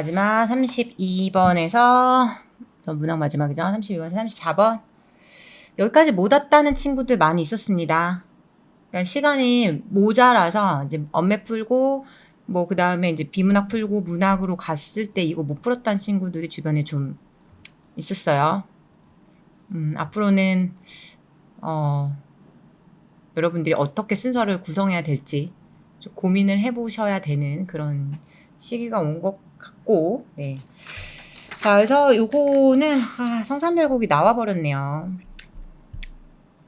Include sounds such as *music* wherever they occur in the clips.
마지막 32번에서 문학 마지막이죠. 32번에서 34번. 여기까지 못 왔다는 친구들 많이 있었습니다. 그러니까 시간이 모자라서 이제 엄매 풀고 뭐 그 다음에 이제 비문학 풀고 문학으로 갔을 때 이거 못 풀었다는 친구들이 주변에 좀 있었어요. 음, 앞으로는 어 여러분들이 어떻게 순서를 구성해야 될지 좀 고민을 해보셔야 되는 그런 시기가 온 것 같고, 네. 자, 그래서 요거는, 아, 성산별곡이 나와버렸네요.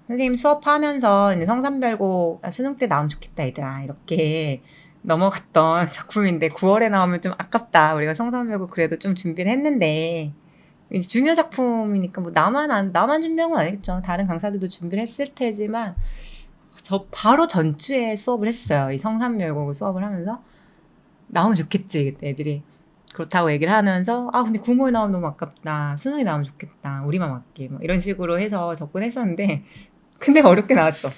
선생님 수업하면서 이제 성산별곡 아, 수능 때 나오면 좋겠다, 얘들아. 이렇게 *laughs* 넘어갔던 *laughs* 작품인데 9월에 나오면 좀 아깝다. 우리가 성산별곡 그래도 좀 준비를 했는데, 이제 중요 작품이니까 뭐 나만 안, 나만 준비한 건 아니겠죠. 다른 강사들도 준비를 했을 테지만, 저 바로 전주에 수업을 했어요. 이 성산별곡 수업을 하면서. 나오면 좋겠지 그때 애들이 그렇다고 얘기를 하면서 아 근데 국모에 나오면 너무 아깝다. 수능에 나오면 좋겠다. 우리만 맞게. 뭐 이런 식으로 해서 접근했었는데 *laughs* 근데 어렵게 나왔어.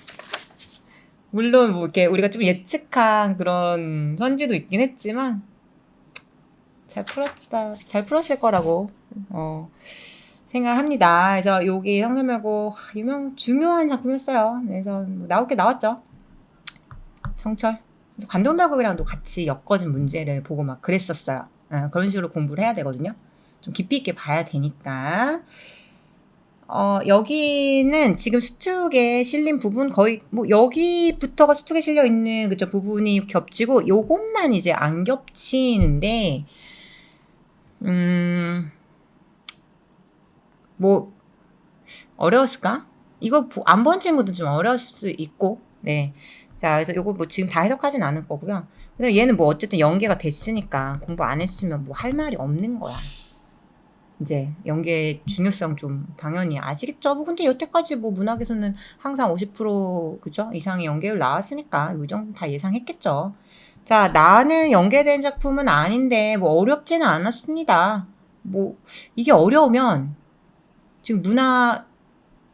물론 뭐 이렇게 우리가 좀 예측한 그런 선지도 있긴 했지만 잘 풀었다 잘 풀었을 거라고 어 생각합니다. 그래서 여기 성서말고 유명 중요한 작품이었어요. 그래서 뭐 나올 게 나왔죠. 청철. 관동다국이랑도 같이 엮어진 문제를 보고 막 그랬었어요. 어, 그런 식으로 공부를 해야 되거든요. 좀 깊이 있게 봐야 되니까. 어, 여기는 지금 수특에 실린 부분 거의 뭐 여기부터가 수특에 실려 있는 그죠 부분이 겹치고 요것만 이제 안 겹치는데 음 뭐 어려웠을까? 이거 안 본 친구도 좀 어려울 수 있고 네. 자, 그래서 요거 뭐 지금 다 해석하진 않을 거고요. 근데 얘는 뭐 어쨌든 연계가 됐으니까 공부 안 했으면 뭐 할 말이 없는 거야. 이제 연계의 중요성 좀 당연히 아시겠죠? 뭐 근데 여태까지 뭐 문학에서는 항상 50% 그죠? 이상의 연계율 나왔으니까 이 정도 다 예상했겠죠. 자, 나는 연계된 작품은 아닌데 뭐 어렵지는 않았습니다. 뭐 이게 어려우면 지금 문화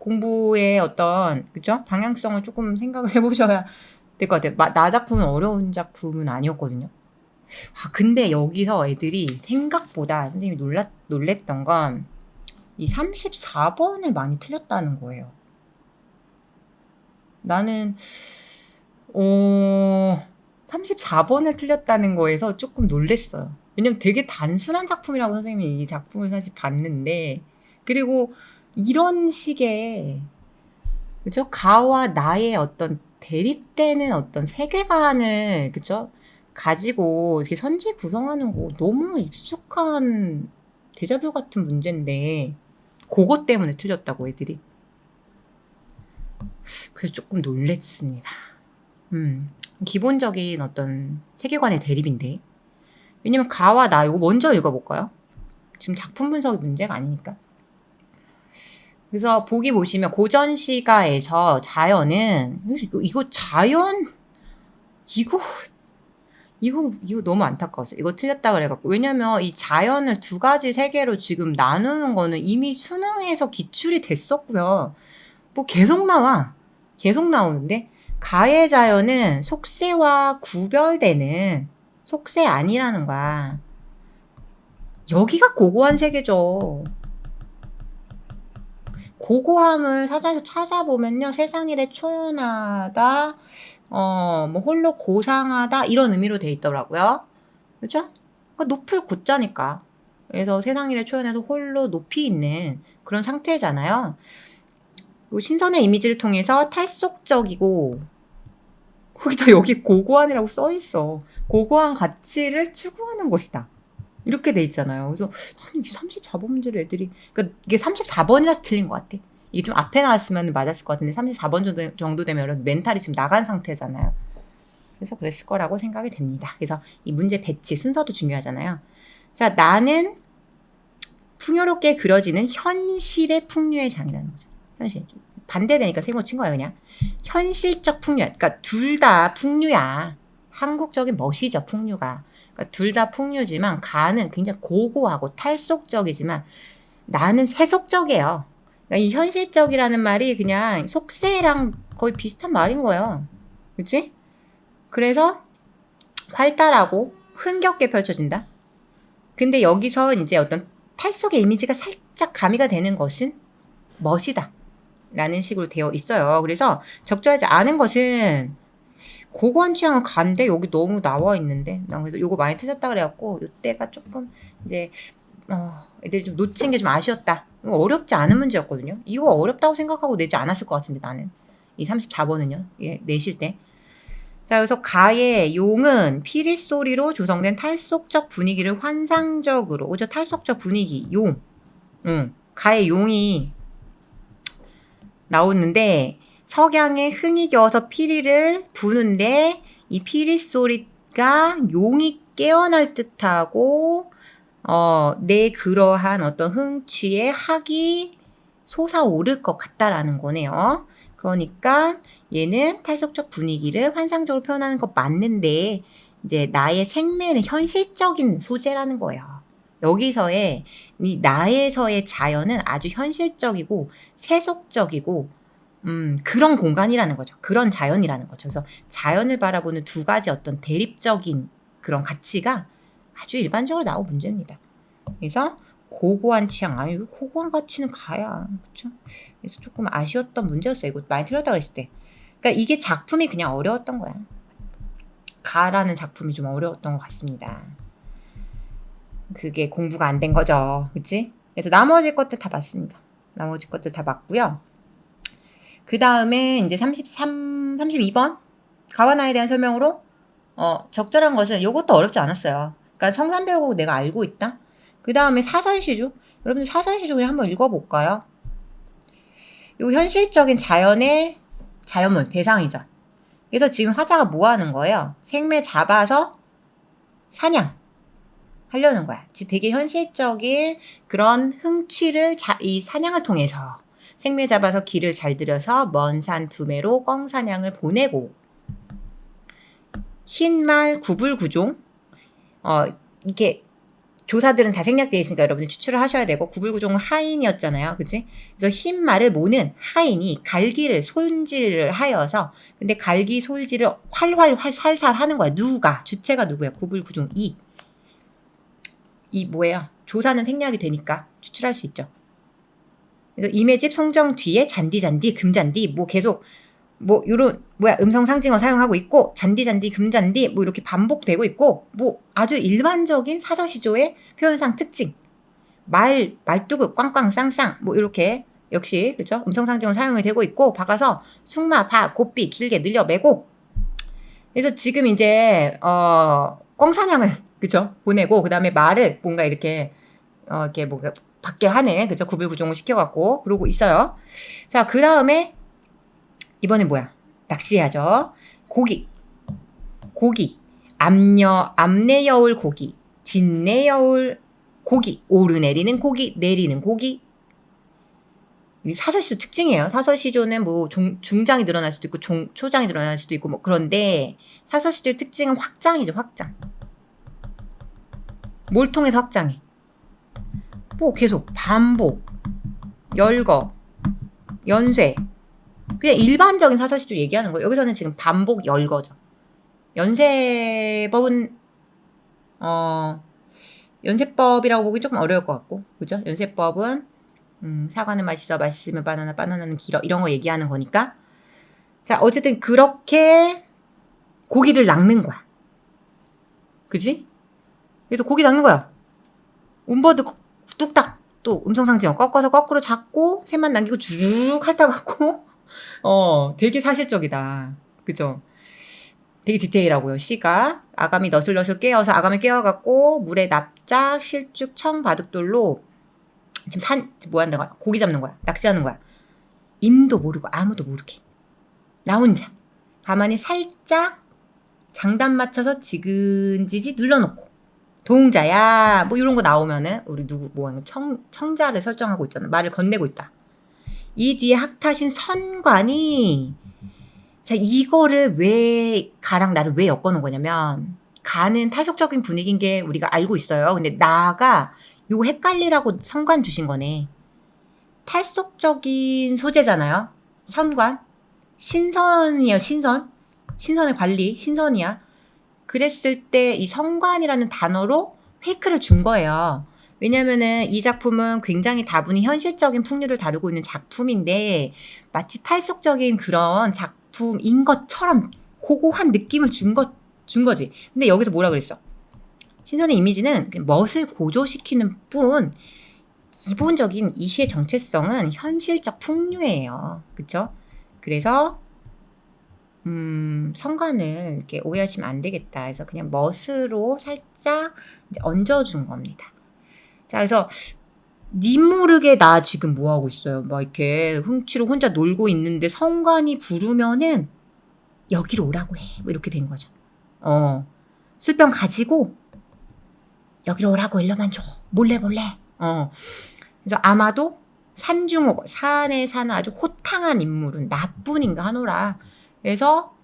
공부의 어떤 그죠 방향성을 조금 생각을 *laughs* 해보셔야 될 것 같아요. 마- 나 작품은 어려운 작품은 아니었거든요. 아 근데 여기서 애들이 생각보다 선생님이 놀랐 놀랬던 건 이 34번을 많이 틀렸다는 거예요. 나는 어 34번을 틀렸다는 거에서 조금 놀랬어요. 왜냐면 되게 단순한 작품이라고 선생님이 이 작품을 사실 봤는데 그리고 이런 식의 그죠? 가와 나의 어떤 대립되는 어떤 세계관을 그죠? 가지고 이렇게 선지 구성하는 거 너무 익숙한 데자뷰 같은 문제인데 그것 때문에 틀렸다고 애들이 그래서 조금 놀랬습니다. 음, 기본적인 어떤 세계관의 대립인데 왜냐면 가와 나 이거 먼저 읽어볼까요? 지금 작품 분석이 문제가 아니니까. 그래서 보기 보시면 고전 시가에서 자연은 이거, 이거 자연 이거 이거 이거 너무 안타까웠어요. 이거 틀렸다 그래갖고 왜냐면 이 자연을 두 가지 세계로 지금 나누는 거는 이미 수능에서 기출이 됐었고요. 뭐 계속 나와 계속 나오는데 가의 자연은 속세와 구별되는 속세 아니라는 거야. 여기가 고고한 세계죠. 고고함을 사전에서 찾아보면요. 세상 일에 초연하다, 어, 뭐 홀로 고상하다 이런 의미로 돼 있더라고요. 그죠? 그러니까 높을 고자니까. 그래서 세상 일에 초연해서 홀로 높이 있는 그런 상태잖아요. 그 신선의 이미지를 통해서 탈속적이고 거기다 여기 고고한이라고 써 있어. 고고한 가치를 추구하는 것이다. 이렇게 돼 있잖아요. 그래서 아니 34번 문제를 애들이 그러니까 이게 34번이라서 틀린 것 같아. 이게 좀 앞에 나왔으면 맞았을 것 같은데 34번 정도, 정도 되면 멘탈이 지금 나간 상태잖아요. 그래서 그랬을 거라고 생각이 됩니다. 그래서 이 문제 배치 순서도 중요하잖아요. 자 나는 풍요롭게 그려지는 현실의 풍류의 장이라는 거죠. 현실 반대되니까 세모 친 거야 그냥 현실적 풍류. 그러니까 둘 다 풍류야. 한국적인 멋이죠 풍류가. 그러니까 둘 다 풍류지만 가는 굉장히 고고하고 탈속적이지만 나는 세속적이에요. 그러니까 이 현실적이라는 말이 그냥 속세랑 거의 비슷한 말인 거예요. 그치? 그래서 활달하고 흥겹게 펼쳐진다. 근데 여기서 이제 어떤 탈속의 이미지가 살짝 가미가 되는 것은 멋이다. 라는 식으로 되어 있어요. 그래서 적절하지 않은 것은 고고한 취향은 간데 여기 너무 나와 있는데 난 그래서 요거 많이 틀렸다 그래갖고 요때가 조금 이제 어, 애들이 좀 놓친 게 좀 아쉬웠다. 어렵지 않은 문제였거든요. 이거 어렵다고 생각하고 내지 않았을 것 같은데 나는 이 34번은요. 예, 내실 때. 자, 그래서 가의 용은 피리 소리로 조성된 탈속적 분위기를 환상적으로, 오죠? 탈속적 분위기, 용. 응. 가의 용이 나오는데, 석양에 흥이 겨워서 피리를 부는데, 이 피리 소리가 용이 깨어날 듯하고, 어, 내 그러한 어떤 흥취에 학이 솟아오를 것 같다라는 거네요. 그러니까 얘는 탈속적 분위기를 환상적으로 표현하는 것 맞는데 이제 나의 생매는 현실적인 소재라는 거예요. 여기서의 이 나에서의 자연은 아주 현실적이고 세속적이고 음, 그런 공간이라는 거죠. 그런 자연이라는 거죠. 그래서 자연을 바라보는 두 가지 어떤 대립적인 그런 가치가 아주 일반적으로 나온 문제입니다. 그래서 고고한 취향, 아니 이거 고고한 가치는 가야, 그렇죠? 그래서 조금 아쉬웠던 문제였어요. 이거 많이 틀렸다 그랬을 때. 그러니까 이게 작품이 그냥 어려웠던 거야. 가라는 작품이 좀 어려웠던 것 같습니다. 그게 공부가 안 된 거죠, 그렇지? 그래서 나머지 것들 다 봤습니다. 나머지 것들 다 봤고요. 그 다음에 이제 33, 32번 가와나에 대한 설명으로 어, 적절한 것은 이것도 어렵지 않았어요. 그러니까 성산 배우고 내가 알고 있다. 그 다음에 사설시조. 여러분들 사설시조 그냥 한번 읽어볼까요? 요 현실적인 자연의 자연물 대상이죠. 그래서 지금 화자가 뭐 하는 거예요? 생매 잡아서 사냥 하려는 거야. 되게 현실적인 그런 흥취를 자, 이 사냥을 통해서 생매 잡아서 길을 잘 들여서 먼 산 두매로 꿩 사냥을 보내고 흰말 구불구종 어 이게 조사들은 다 생략되어 있으니까 여러분이 추출을 하셔야 되고 구불구종은 하인이었잖아요. 그치? 그래서 흰 말을 모는 하인이 갈기를 손질을 하여서 근데 갈기 솔질을 활활 살살 하는 거야. 누가? 주체가 누구야? 구불구종 이. 이 뭐예요? 조사는 생략이 되니까 추출할 수 있죠. 그래서 임의집 송정 뒤에 잔디 잔디 금잔디 뭐 계속 뭐 요런 뭐야 음성 상징어 사용하고 있고 잔디 잔디 금잔디 뭐 이렇게 반복되고 있고 뭐 아주 일반적인 사서시조의 표현상 특징. 말 말뚝을 꽝꽝 쌍쌍 뭐 이렇게 역시 그죠? 음성 상징어 사용이 되고 있고 박아서 숙마 바 곱비 길게 늘려 매고. 그래서 지금 이제 어 꽝사냥을 그죠? 보내고 그 다음에 말을 뭔가 이렇게 어 이렇게 뭐 밖에 하네 그죠 구불구종을 시켜갖고 그러고 있어요 자 그 다음에 이번엔 뭐야? 낚시해야죠. 고기. 고기. 앞녀, 앞내 여울 고기. 뒷내 여울 고기. 오르내리는 고기. 내리는 고기. 사설시조 특징이에요. 사설시조는 뭐 중, 중장이 늘어날 수도 있고 종, 초장이 늘어날 수도 있고 뭐 그런데 사설시조의 특징은 확장이죠. 확장. 뭘 통해서 확장해? 뭐 계속 반복, 열거, 연쇄, 그냥 일반적인 사설시조 얘기하는 거예요. 여기서는 지금 반복 열거죠. 연쇄법은 어 연쇄법이라고 보기 조금 어려울 것 같고, 그죠? 연쇄법은 음, 사과는 맛있어, 맛있으면 바나나, 바나나는 길어 이런 거 얘기하는 거니까. 자, 어쨌든 그렇게 고기를 낚는 거야. 그지? 그래서 고기 낚는 거야. 움버드 뚝딱 또 음성상징어 꺾어서 거꾸로 잡고 새만 남기고 쭉 핥아갖고 *laughs* 어, 되게 사실적이다. 그죠? 되게 디테일하고요. 시가 아가미 너슬너슬 깨어서 아가미 깨어갖고 물에 납작, 실쭉, 청, 바둑돌로 지금 산, 뭐 하는 거야? 고기 잡는 거야. 낚시하는 거야. 임도 모르고 아무도 모르게. 나 혼자. 가만히 살짝 장단 맞춰서 지근지지 눌러놓고. 동자야. 뭐 이런 거 나오면은 우리 누구 뭐 청, 청자를 설정하고 있잖아. 말을 건네고 있다. 이 뒤에 학타신 선관이 자 이거를 왜 가랑 나를 왜 엮어놓은 거냐면 가는 타속적인 분위기인 게 우리가 알고 있어요. 근데 나가 요 헷갈리라고 선관 주신 거네. 탈속적인 소재잖아요. 선관 신선이에요. 신선 신선의 관리 신선이야. 그랬을 때 이 성관이라는 단어로 페이크를 준 거예요. 왜냐면은 이 작품은 굉장히 다분히 현실적인 풍류를 다루고 있는 작품인데 마치 탈속적인 그런 작품인 것처럼 고고한 느낌을 준 거, 준 거지. 근데 여기서 뭐라 그랬어? 신선의 이미지는 그 멋을 고조시키는 뿐 기본적인 이 시의 정체성은 현실적 풍류예요. 그쵸? 그래서 음, 성관을 이렇게 오해하시면 안 되겠다. 그래서 그냥 멋으로 살짝 얹어준 겁니다. 자, 그래서 님 모르게 나 지금 뭐 하고 있어요? 막 이렇게 흥치로 혼자 놀고 있는데 성관이 부르면은 여기로 오라고 해. 뭐 이렇게 된 거죠. 어. 술병 가지고 여기로 오라고 일러만 줘. 몰래 몰래. 어. 그래서 아마도 산중옥, 산에 사는 아주 호탕한 인물은 나뿐인가 하노라. 그래서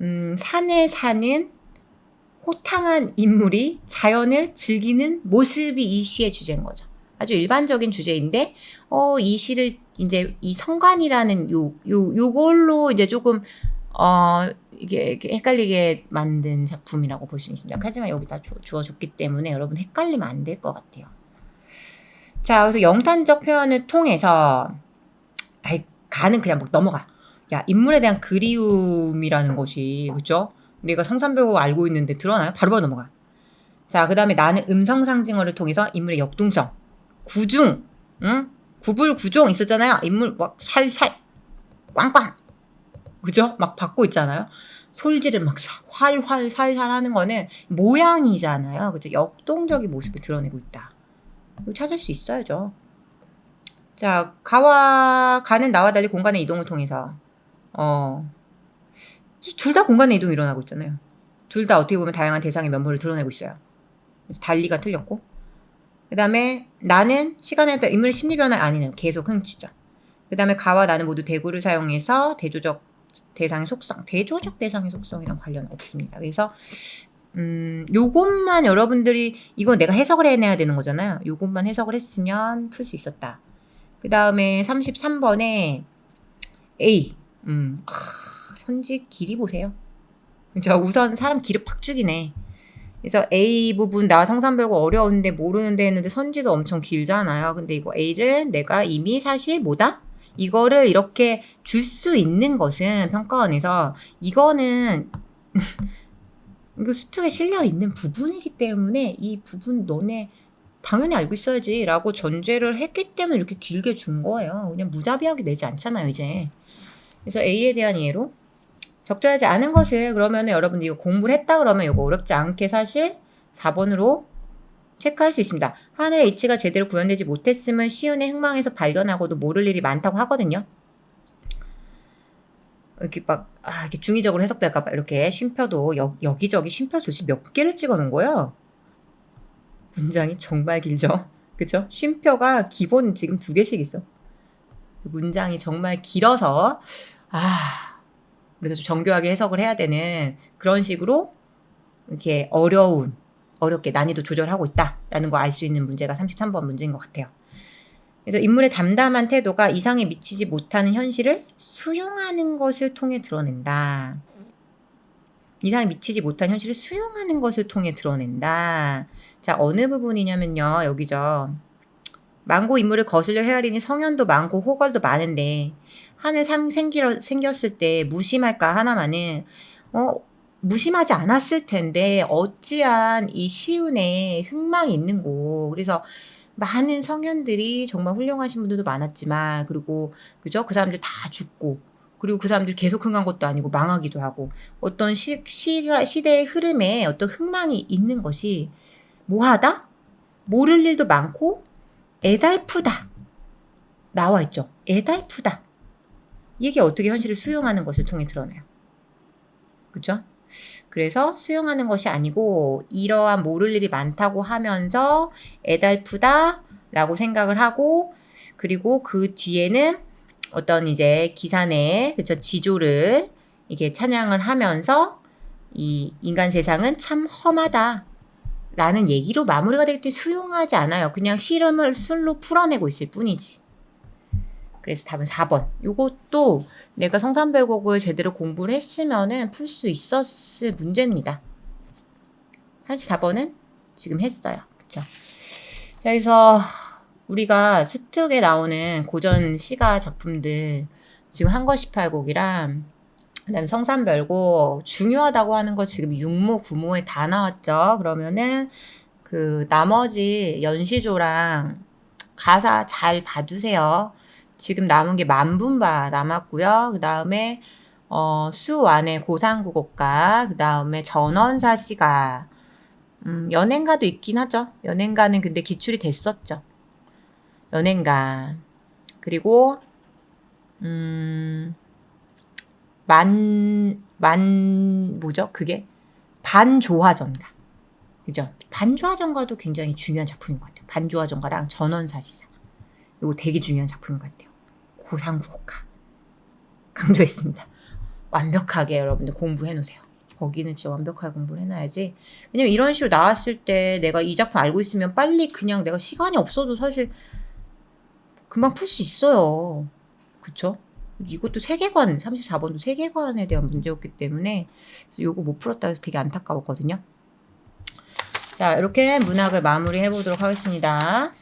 음, 산에 사는 호탕한 인물이 자연을 즐기는 모습이 이 시의 주제인 거죠. 아주 일반적인 주제인데, 어, 이 시를 이제 이 성관이라는 요, 요, 요걸로 이제 조금, 어, 이게, 헷갈리게 만든 작품이라고 볼 수 있습니다. 하지만 여기다 주, 주어줬기 때문에 여러분 헷갈리면 안 될 것 같아요. 자, 그래서 영탄적 표현을 통해서, 아이, 가는 그냥 막 넘어가. 야, 인물에 대한 그리움이라는 것이, 그죠? 내가 성산배우 알고 있는데 드러나요? 바로바로 넘어가. 자, 그 다음에 나는 음성 상징어를 통해서 인물의 역동성, 구중, 응? 구불구종 있었잖아요. 인물 막 살살, 꽝꽝. 그죠? 막 받고 있잖아요. 솔지를 막 사- 활활 살살 하는 거는 모양이잖아요. 그죠? 역동적인 모습을 드러내고 있다. 찾을 수 있어야죠. 자, 가와, 가는 나와 달리 공간의 이동을 통해서, 어, 둘 다 공간의 이동이 일어나고 있잖아요. 둘 다 어떻게 보면 다양한 대상의 면모를 드러내고 있어요. 그래서 달리가 틀렸고. 그 다음에 나는 시간에 따라 인물의 심리 변화 아니네요. 계속 흥치죠. 그 다음에 가와 나는 모두 대구를 사용해서 대조적 대상의 속성, 대조적 대상의 속성이랑 관련 없습니다. 그래서 음, 요것만 여러분들이 이건 내가 해석을 해내야 되는 거잖아요. 요것만 해석을 했으면 풀 수 있었다. 그 다음에 33번에 A. 음, 크, 선지 길이 보세요. 자, 우선 사람 길을 팍 죽이네. 그래서 A 부분 나 성산배우가 어려운데 모르는데 했는데 선지도 엄청 길잖아요. 근데 이거 A를 내가 이미 사실 뭐다? 이거를 이렇게 줄 수 있는 것은 평가원에서 이거는 *laughs* 이거 수특에 실려 있는 부분이기 때문에 이 부분 너네 당연히 알고 있어야지라고 전제를 했기 때문에 이렇게 길게 준 거예요. 그냥 무자비하게 내지 않잖아요, 이제. 그래서 A에 대한 이해로 적절하지 않은 것을 그러면 여러분들 이거 공부를 했다 그러면 이거 어렵지 않게 사실 4번으로 체크할 수 있습니다. 하늘의 이치가 제대로 구현되지 못했음을 시운의 흥망에서 발견하고도 모를 일이 많다고 하거든요. 이렇게 막, 아, 이렇게 중의적으로 해석될까 봐 이렇게 쉼표도 여, 여기저기 쉼표 도대체 몇 개를 찍어 놓은 거예요? 문장이 정말 길죠? 그쵸? 쉼표가 기본 지금 두 개씩 있어. 그 문장이 정말 길어서, 아, 우리가 좀 정교하게 해석을 해야 되는 그런 식으로 이렇게 어려운, 어렵게 난이도 조절하고 있다라는 거 알 수 있는 문제가 33번 문제인 것 같아요. 그래서 인물의 담담한 태도가 이상에 미치지 못하는 현실을 수용하는 것을 통해 드러낸다. 이상에 미치지 못한 현실을 수용하는 것을 통해 드러낸다. 자, 어느 부분이냐면요. 여기죠. 망고 인물을 거슬려 헤아리니 성현도 많고 호걸도 많은데 하늘 삼 생기러, 생겼을 때 무심할까 하나만은 어 무심하지 않았을 텐데 어찌한 이 시운에 흥망이 있는 곳 그래서 많은 성현들이 정말 훌륭하신 분들도 많았지만 그리고 그죠? 그 사람들 다 죽고 그리고 그 사람들 계속 흥한 것도 아니고 망하기도 하고 어떤 시, 시가 시대의 흐름에 어떤 흥망이 있는 것이 뭐하다? 모를 일도 많고 애달프다. 나와 있죠. 애달프다. 이게 어떻게 현실을 수용하는 것을 통해 드러나요? 그죠 그래서 수용하는 것이 아니고 이러한 모를 일이 많다고 하면서 애달프다 라고 생각을 하고 그리고 그 뒤에는 어떤 이제 내에 그쵸? 지조를 이게 찬양을 하면서 이 인간 세상은 참 험하다. 라는 얘기로 마무리가 되기 때문에 수용하지 않아요. 그냥 실험을 술로 풀어내고 있을 뿐이지. 그래서 답은 4번. 요것도 내가 성산배곡을 제대로 공부를 했으면은 풀 수 있었을 문제입니다. 34번은 지금 했어요. 그쵸? 자, 그래서 우리가 수특에 나오는 고전 시가 작품들 지금 한거시팔곡이랑 그다음에 성산별고 중요하다고 하는 거 지금 육모 구모에 다 나왔죠. 그러면은 그 나머지 연시조랑 가사 잘 봐두세요. 지금 남은 게 만분바 남았고요. 그 다음에 어, 수완의 고상국어가, 그 다음에 전원사 시가, 음, 연행가도 있긴 하죠. 연행가는 근데 기출이 됐었죠. 연행가. 그리고, 음, 만, 만, 뭐죠? 그게? 반조화전가. 그죠? 반조화전가도 굉장히 중요한 작품인 것 같아요. 반조화전가랑 전원사시사. 이거 되게 중요한 작품인 것 같아요. 고상국어가. 강조했습니다. 완벽하게 여러분들 공부해 놓으세요. 거기는 진짜 완벽하게 공부를 해놔야지. 왜냐면 이런 식으로 나왔을 때 내가 이 작품 알고 있으면 빨리 그냥 내가 시간이 없어도 사실 금방 풀 수 있어요. 그쵸? 이것도 세계관, 34번도 세계관에 대한 문제였기 때문에 요거 못 풀었다 해서 되게 안타까웠거든요. 자, 이렇게 문학을 마무리해 보도록 하겠습니다.